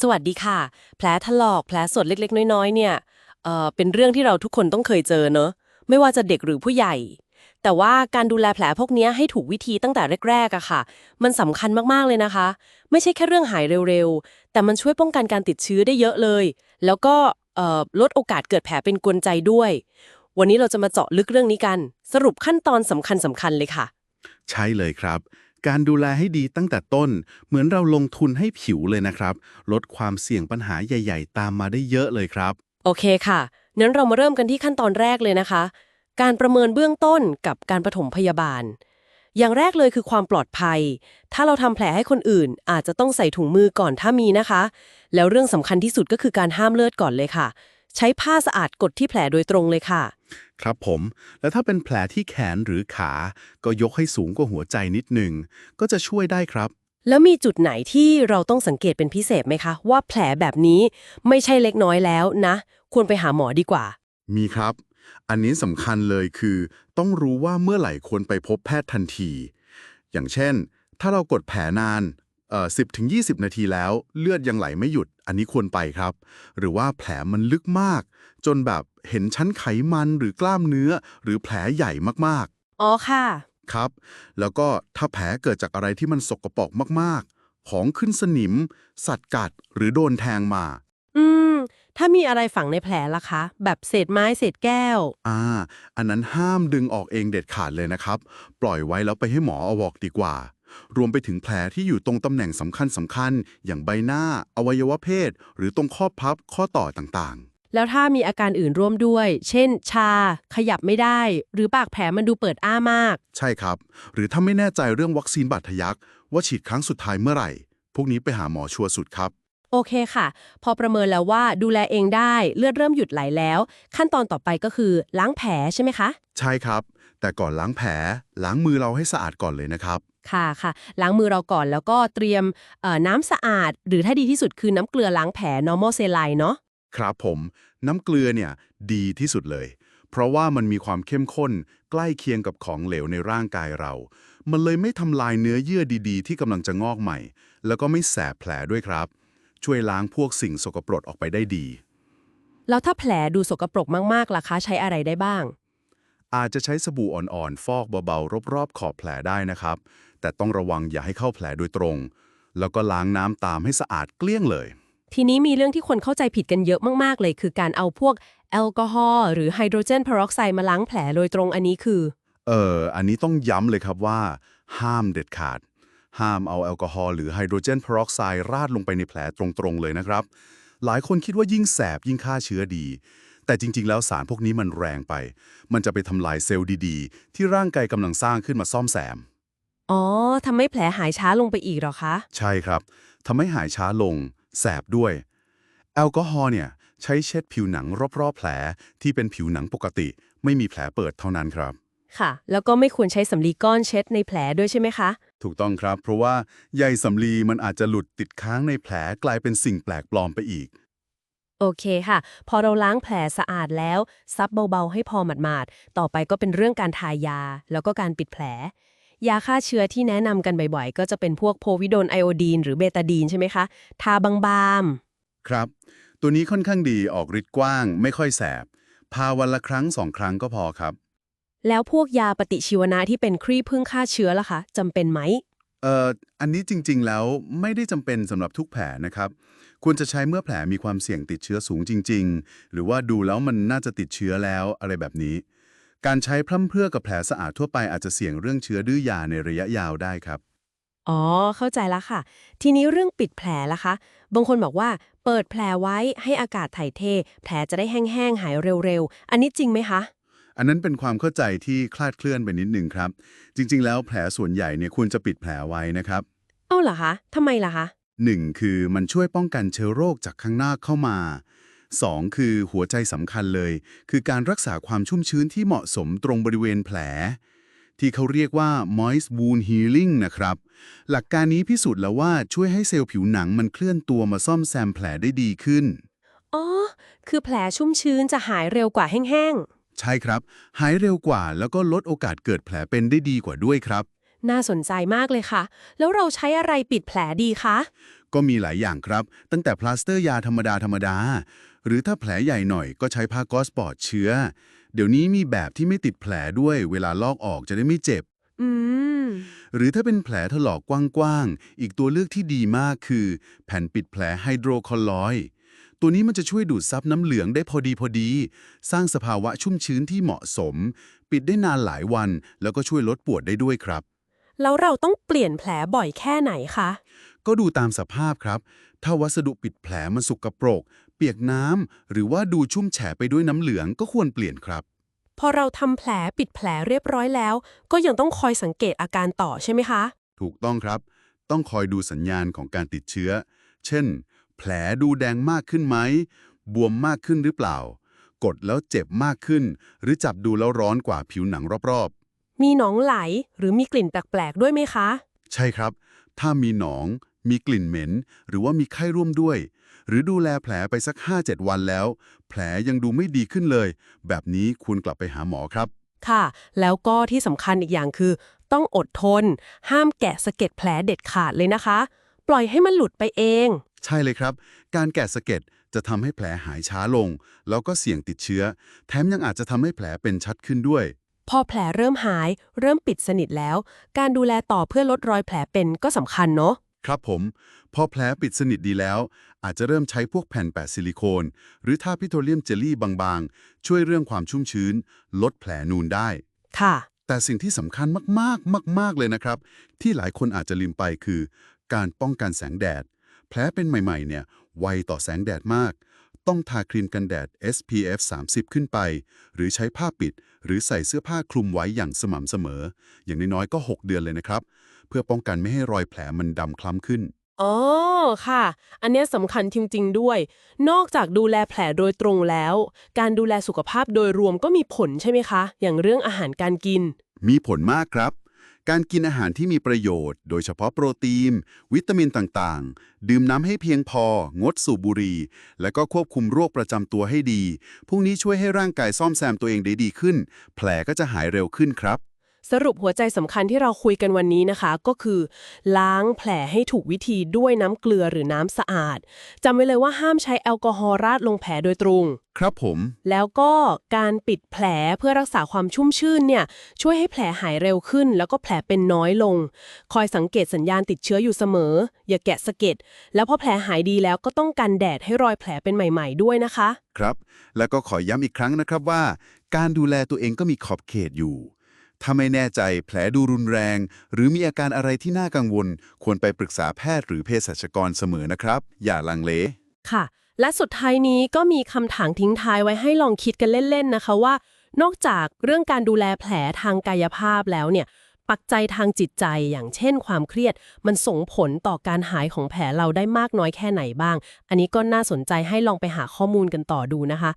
สวัสดีค่ะ แผลถลอกแผลสดเล็กๆ น้อยๆ เนี่ยเอ่อเป็นเรื่องที่เราทุกคนต้องเคยเจอเนอะไม่ว่าจะเด็กหรือผู้ใหญ่ แต่ว่าการดูแลแผลพวกนี้ให้ถูกวิธีตั้งแต่แรกๆอะค่ะ มันสำคัญมากๆเลยนะคะ ไม่ใช่แค่เรื่องหายเร็วๆ แต่มันช่วยป้องกันการติดเชื้อได้เยอะเลย แล้วก็เอ่อลดโอกาสเกิดแผลเป็นกวนใจด้วย วันนี้เราจะมาเจาะลึกเรื่องนี้กัน สรุปขั้นตอนสำคัญสำคัญๆเลยค่ะ ใช่เลยครับ การดูแลให้ดีตั้งแต่ต้น เหมือนเราลงทุนให้ผิวเลยนะครับ ลดความเสี่ยงปัญหาใหญ่ ๆ ตามมาได้เยอะเลยครับ โอเคค่ะงั้นเรามาเริ่มกันที่ขั้นตอนแรกเลยนะคะ การประเมินเบื้องต้นกับการปฐมพยาบาล อย่างแรกเลยคือความปลอดภัย ถ้าเราทำแผลให้คนอื่น อาจจะต้องใส่ถุงมือก่อนถ้ามีนะคะ แล้วเรื่องสำคัญที่สุดก็คือการห้ามเลือดก่อนเลยค่ะ ใช้ผ้าสะอาดกดที่แผลโดยตรงเลยค่ะ ครับผม แล้วถ้าเป็นแผลที่แขนหรือขา ก็ยกให้สูงกว่าหัวใจนิดหนึ่ง ก็จะช่วยได้ครับ แล้วมีจุดไหนที่เราต้องสังเกตเป็นพิเศษไหมคะ ว่าแผลแบบนี้ไม่ใช่เล็กน้อยแล้วนะ ควรไปหาหมอดีกว่า มีครับ อันนี้สำคัญเลยคือ ต้องรู้ว่าเมื่อไหร่ควรไปพบแพทย์ทันที อย่างเช่น ถ้าเรากดแผลนานเอ่อ10ถึง20นาทีแล้ว เลือดยังไหลไม่หยุด อันนี้ควรไปครับ หรือว่าแผลมันลึกมาก จนแบบเห็นชั้นไขมันหรือกล้ามเนื้อ หรือแผลใหญ่มากๆ อ๋อค่ะ ครับ แล้วก็ถ้าแผลเกิดจากอะไรที่มันสกปรกมากๆ ของขึ้นสนิม สัตว์กัดหรือโดนแทงมา อืม ถ้ามีอะไรฝังในแผลล่ะคะ แบบเศษไม้เศษแก้ว อ่า อันนั้นห้ามดึงออกเองเด็ดขาดเลยนะครับ ปล่อยไว้แล้วไปให้หมอเอาออกดีกว่า รวมไปถึงแผลที่อยู่ตรงตำแหน่งสำคัญสำคัญๆอย่างใบหน้า อวัยวะเพศ หรือตรงข้อพับข้อต่อต่างแล้วถ้ามีอาการอื่นร่วมด้วย เช่น ชา ขยับไม่ได้ หรือปากแผลมันดูเปิดอ้ามากๆใช่ครับ หรือถ้าไม่แน่ใจเรื่องวัคซีนบาดทะยักว่าฉีดครั้งสุดท้ายเมื่อไหร่ พวกนี้ไปหาหมอชัวร์สุดครับ โอเคค่ะ พอประเมินแล้วว่าดูแลเองได้เลือดเริ่มหยุดไหลแล้ว ขั้นตอนต่อไปก็คือล้างแผลใช่ไหมคะ ใช่ครับ แต่ก่อนล้างแผลล้างมือเราให้สะอาดก่อนเลยนะครับ ค่ะค่ะล้างมือเราก่อนแล้วก็เตรียมเอ่อน้ำสะอาด หรือถ้าดีที่สุดคือน้ำเกลือล้างแผล normal saline เนาะครับผม น้ำเกลือเนี่ยดีที่สุดเลย เพราะว่ามันมีความเข้มข้น ใกล้เคียงกับของเหลวในร่างกายเรา มันเลยไม่ทำลายเนื้อเยื่อดีๆ ที่กำลังจะงอกใหม่ แล้วก็ไม่แสบแผลด้วยครับ ช่วยล้างพวกสิ่งสกปรกออกไปได้ดี แล้วถ้าแผลดูสกปรกมากๆล่ะคะใช้อะไรได้บ้างอาจจะใช้สบู่อ่อนๆ ฟอกเบาๆ รอบๆ ขอบแผลได้นะครับ แต่ต้องระวังอย่าให้เข้าแผลโดยตรง แล้วก็ล้างน้ำตามให้สะอาดเกลี้ยงเลย ทีนี้มีเรื่องที่คนเข้าใจผิดกันเยอะมาก ๆ เลย คือการเอาพวกแอลกอฮอล์หรือไฮโดรเจนเพอร์ออกไซด์มาล้างแผลโดยตรงอันนี้คือ เอออันนี้ต้องย้ำเลยครับว่า ห้ามเด็ดขาด ห้ามเอาแอลกอฮอล์หรือไฮโดรเจนเพอร์ออกไซด์ราดลงไปในแผลตรงๆเลยนะครับ หลายคนคิดว่ายิ่งแสบยิ่งฆ่าเชื้อดีแต่จริง ๆ แล้วสารพวกนี้มันแรงไป มันจะไปทำลายเซลล์ดี ๆ ที่ร่างกายกำลังสร้างขึ้นมาซ่อมแซม อ๋อทำให้แผลหายช้าลงไปอีกเหรอคะ ใช่ครับทำให้หายช้าลง แสบด้วย แอลกอฮอล์เนี่ย ใช้เช็ดผิวหนังรอบๆแผลที่เป็นผิวหนังปกติ ไม่มีแผลเปิดเท่านั้นครับ ค่ะ แล้วก็ไม่ควรใช้สำลีก้อนเช็ดในแผลด้วยใช่ไหมคะ ถูกต้องครับ เพราะว่าใยสำลีมันอาจจะหลุดติดค้างในแผลกลายเป็นสิ่งแปลกปลอมไปอีก โอเคค่ะ พอเราล้างแผลสะอาดแล้ว ซับเบาๆให้พอหมาดๆ ต่อไปก็เป็นเรื่องการทายา แล้วก็การปิดแผล ยาฆ่าเชื้อที่แนะนำกันบ่อยๆ ก็จะเป็นพวกโพวิโดนไอโอดีนหรือเบตาดีนใช่ไหมคะ ทาบางๆ ครับ ตัวนี้ค่อนข้างดีออกฤทธิ์กว้าง ไม่ค่อยแสบ พาวันละครั้งสองครั้งก็พอครับ แล้วพวกยาปฏิชีวนะที่เป็นครีบพึ่งฆ่าเชื้อล่ะคะจำเป็นไหมเอ่ออันนี้จริงๆแล้วไม่ได้จำเป็นสำหรับทุกแผลนะครับ ควรจะใช้เมื่อแผลมีความเสี่ยงติดเชื้อสูงจริง ๆ หรือว่าดูแล้วมันน่าจะติดเชื้อแล้วอะไรแบบนี้ การใช้พร่ำเพรื่อกับแผลสะอาดทั่วไปอาจจะเสี่ยงเรื่องเชื้อดื้อยาในระยะยาวได้ครับ อ๋อ เข้าใจแล้วค่ะ ทีนี้เรื่องปิดแผลล่ะคะ บางคนบอกว่าเปิดแผลไว้ให้อากาศถ่ายเท แผลจะได้แห้งๆหายเร็วๆ อันนี้จริงไหมคะ อันนั้นเป็นความเข้าใจที่คลาดเคลื่อนไปนิดหนึ่งครับ จริง ๆ แล้วแผลส่วนใหญ่เนี่ยควรจะปิดแผลไว้นะครับเอ้าเหรอคะทำไมล่ะคะ หนึ่งคือมันช่วยป้องกันเชื้อโรคจากข้างนอกเข้ามา สองคือหัวใจสำคัญเลย คือการรักษาความชุ่มชื้นที่เหมาะสมตรงบริเวณแผล ที่เขาเรียกว่า moist wound healing นะครับ หลักการนี้พิสูจน์แล้วว่าช่วยให้เซลล์ผิวหนังมันเคลื่อนตัวมาซ่อมแซมแผลได้ดีขึ้น อ๋อ คือแผลชุ่มชื้นจะหายเร็วกว่าแห้งใช่ครับ หายเร็วกว่าแล้วก็ลดโอกาสเกิดแผลเป็นได้ดีกว่าด้วยครับๆน่าสนใจมากเลยค่ะ แล้วเราใช้อะไรปิดแผลดีคะ ก็มีหลายอย่างครับ ตั้งแต่พลาสเตอร์ยาธรรมดาธรรมดา หรือถ้าแผลใหญ่หน่อยก็ใช้ผ้าก๊อซปลอดเชื้อ เดี๋ยวนี้มีแบบที่ไม่ติดแผลด้วย เวลาลอกออกจะได้ไม่เจ็บ อืม หรือถ้าเป็นแผลถลอกกว้างๆ อีกตัวเลือกที่ดีมากคือ แผ่นปิดแผลไฮโดรคอลลอยด์ตัวนี้มันจะช่วยดูดซับน้ำเหลืองได้พอดีพอดี สร้างสภาวะชุ่มชื้นที่เหมาะสม ปิดได้นานหลายวัน แล้วก็ช่วยลดปวดได้ด้วยครับ แล้วเราต้องเปลี่ยนแผลบ่อยแค่ไหนคะ ก็ดูตามสภาพครับ ถ้าวัสดุปิดแผลมันสกปรก เปียกน้ำหรือว่าดูชุ่มแฉะไปด้วยน้ำเหลืองก็ควรเปลี่ยนครับ พอเราทำแผลปิดแผลเรียบร้อยแล้ว ก็ยังต้องคอยสังเกตอาการต่อใช่ไหมคะ ถูกต้องครับ ต้องคอยดูสัญญาณของการติดเชื้อ เช่น แผลดูแดงมากขึ้นไหม บวมมากขึ้นหรือเปล่า กดแล้วเจ็บมากขึ้น หรือจับดูแล้วร้อนกว่าผิวหนังรอบ มีหนองไหลหรือมีกลิ่นแปลกๆด้วยไหมคะๆใช่ครับ ถ้ามีหนอง มีกลิ่นเหม็น หรือว่ามีไข้ร่วมด้วย หรือดูแลแผลไปสัก 5-7 วันแล้ว แผลยังดูไม่ดีขึ้นเลย แบบนี้ควรกลับไปหาหมอครับ ค่ะ แล้วก็ที่สำคัญอีกอย่างคือ ต้องอดทน ห้ามแกะสะเก็ดแผลเด็ดขาดเลยนะคะ ปล่อยให้มันหลุดไปเอง ใช่เลยครับ การแกะสะเก็ดจะทำให้แผลหายช้าลง แล้วก็เสี่ยงติดเชื้อ แถมยังอาจจะทำให้แผลเป็นชัดขึ้นด้วย พอแผลเริ่มหาย เริ่มปิดสนิทแล้ว การดูแลต่อเพื่อลดรอยแผลเป็นก็สำคัญเนาะครับผม พอแผลปิดสนิทดีแล้ว อาจจะเริ่มใช้พวกแผ่นแปะซิลิโคน หรือทาพิโทรเลียมเจลลี่บางๆ ช่วยเรื่องความชุ่มชื้น ลดแผลนูนได้ ค่ะ แต่สิ่งที่สำคัญมากๆ มาก ๆ เลยนะครับ ที่หลายคนอาจจะลืมไปคือ การป้องกันแสงแดด แผลเป็นใหม่ ๆ เนี่ย ไวต่อแสงแดดมาก ต้องทาครีมกันแดด SPF 30 ขึ้นไป หรือใช้ผ้าปิด หรือใส่เสื้อผ้าคลุมไว้อย่างสม่ำเสมอ อย่างน้อยๆก็ 6 เดือนเลยนะครับ เพื่อป้องกันไม่ให้รอยแผลมันดำคล้ำขึ้นอ๋อค่ะ อันเนี้ยสำคัญจริง ๆ ด้วย นอกจากดูแลแผลโดยตรงแล้ว การดูแลสุขภาพโดยรวมก็มีผลใช่ไหมคะ อย่างเรื่องอาหารการกิน มีผลมากครับ การกินอาหารที่มีประโยชน์ โดยเฉพาะโปรตีน วิตามินต่างๆ ดื่มน้ำให้เพียงพอ งดสูบบุหรี่ และก็ควบคุมโรคประจำตัวให้ดี พวกนี้ช่วยให้ร่างกายซ่อมแซมตัวเองได้ดีขึ้น แผลก็จะหายเร็วขึ้นครับ สรุปหัวใจสำคัญที่เราคุยกันวันนี้นะคะ ก็คือ ล้างแผลให้ถูกวิธีด้วยน้ำเกลือหรือน้ำสะอาดจำไว้เลยว่าห้ามใช้แอลกอฮอล์ราดลงแผลโดยตรง ครับผม แล้วก็การปิดแผลเพื่อรักษาความชุ่มชื่นเนี่ย ช่วยให้แผลหายเร็วขึ้น แล้วก็แผลเป็นน้อยลง คอยสังเกตสัญญาณติดเชื้ออยู่เสมอ อย่าแกะสะเก็ดแล้วพอแผลหายดีแล้วก็ต้องกันแดดให้รอยแผลเป็นใหม่ ๆ ด้วยนะคะ ครับ แล้วก็ขอย้ำอีกครั้งนะครับว่า การดูแลตัวเองก็มีขอบเขตอยู่ ถ้าไม่แน่ใจแผลดูรุนแรง หรือมีอาการอะไรที่น่ากังวล ควรไปปรึกษาแพทย์หรือเภสัชกรเสมอนะครับ อย่าลังเล ค่ะ และสุดท้ายนี้ก็มีคำถามทิ้งท้ายไว้ให้ลองคิดกันเล่นๆนะคะว่า นอกจากเรื่องการดูแลแผลทางกายภาพแล้วเนี่ย ปักใจทางจิตใจอย่างเช่นความเครียด มันส่งผลต่อการหายของแผลเราได้มากน้อยแค่ไหนบ้าง อันนี้ก็น่าสนใจให้ลองไปหาข้อมูลกันต่อดูนะคะ